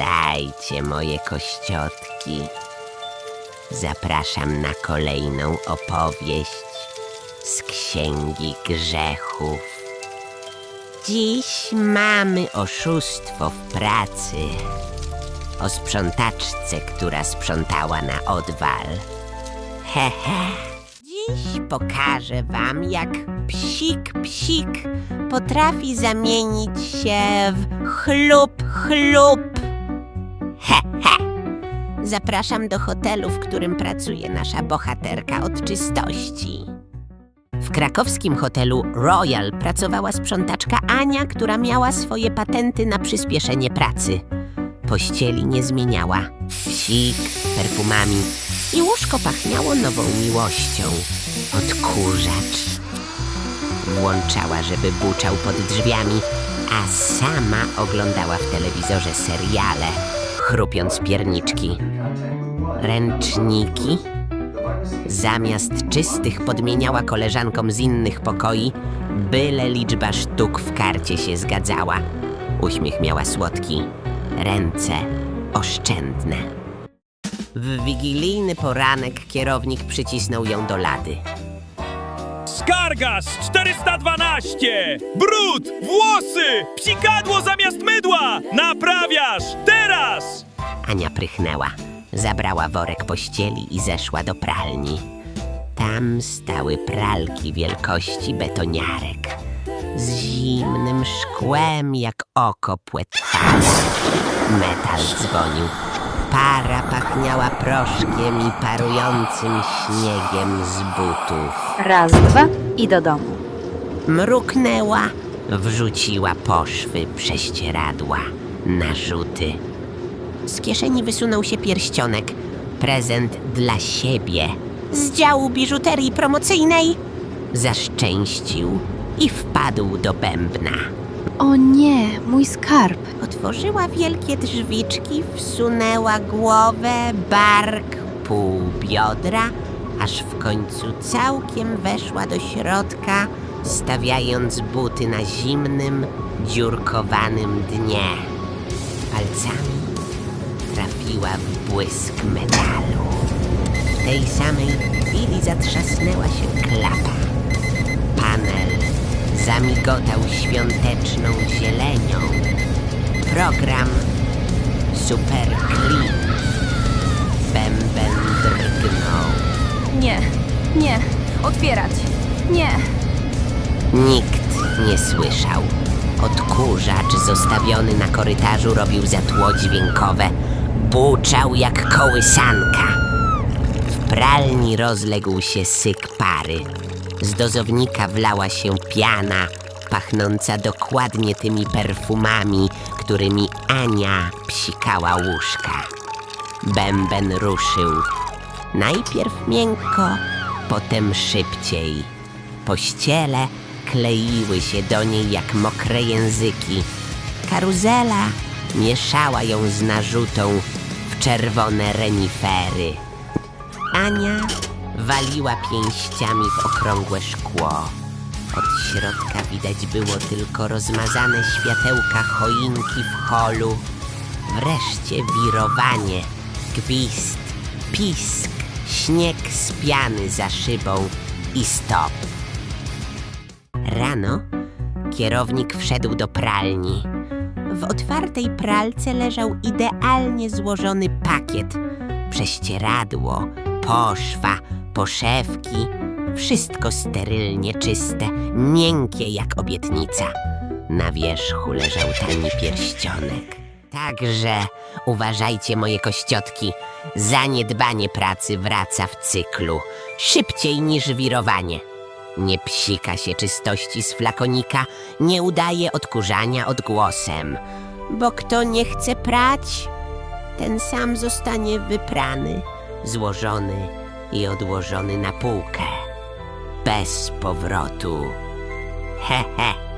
Siadajcie, moje kościotki. Zapraszam na kolejną opowieść z Księgi Grzechów. Dziś mamy oszustwo w pracy. O sprzątaczce, która sprzątała na odwal. Hehe. Dziś pokażę wam, jak psik psik potrafi zamienić się w chlub chlub. Zapraszam do hotelu, w którym pracuje nasza bohaterka od czystości. W krakowskim hotelu Royal pracowała sprzątaczka Ania, która miała swoje patenty na przyspieszenie pracy. Pościeli nie zmieniała. Psik, perfumami i łóżko pachniało nową miłością. Odkurzacz. Włączała, żeby buczał pod drzwiami, a sama oglądała w telewizorze seriale, chrupiąc pierniczki. Ręczniki zamiast czystych podmieniała koleżankom z innych pokoi, byle liczba sztuk w karcie się zgadzała. Uśmiech miała słodki, ręce oszczędne. W wigilijny poranek kierownik przycisnął ją do lady. Skarga z 412! Brud! Włosy! Psikadło zamiast mydła! Naprawiasz! Ania prychnęła, zabrała worek pościeli i zeszła do pralni. Tam stały pralki wielkości betoniarek. Z zimnym szkłem jak oko płetwane. Metal dzwonił. Para pachniała proszkiem i parującym śniegiem z butów. Raz, dwa i do domu. Mruknęła, wrzuciła poszwy prześcieradła, narzuty. Z kieszeni wysunął się pierścionek, prezent dla siebie. Z działu biżuterii promocyjnej zaszczęścił i wpadł do bębna. O nie, mój skarb. Otworzyła wielkie drzwiczki, wsunęła głowę, bark, pół biodra, aż w końcu całkiem weszła do środka, stawiając buty na zimnym, dziurkowanym dnie. W błysk metalu. W tej samej chwili zatrzasnęła się klapa. Panel zamigotał świąteczną zielenią. Program Super Clean. Bęben drgnął. Nie, nie, otwierać. Nie. Nikt nie słyszał. Odkurzacz zostawiony na korytarzu robił za tło dźwiękowe. Buczał jak kołysanka. W pralni rozległ się syk pary. Z dozownika wlała się piana, pachnąca dokładnie tymi perfumami, którymi Ania psikała łóżka. Bęben ruszył. Najpierw miękko, potem szybciej. Pościele kleiły się do niej jak mokre języki. Karuzela mieszała ją z narzutą czerwone renifery. Ania waliła pięściami w okrągłe szkło. Od środka widać było tylko rozmazane światełka choinki w holu. Wreszcie wirowanie, gwizd, pisk, śnieg z piany za szybą i stop. Rano kierownik wszedł do pralni. W otwartej pralce leżał idealnie złożony pakiet. Prześcieradło, poszwa, poszewki. Wszystko sterylnie czyste, miękkie jak obietnica. Na wierzchu leżał tani pierścionek. Także uważajcie, moje kościotki, zaniedbanie pracy wraca w cyklu. Szybciej niż wirowanie. Nie psika się czystości z flakonika, nie udaje odkurzania odgłosem. Bo kto nie chce prać, ten sam zostanie wyprany, złożony i odłożony na półkę. Bez powrotu. He he.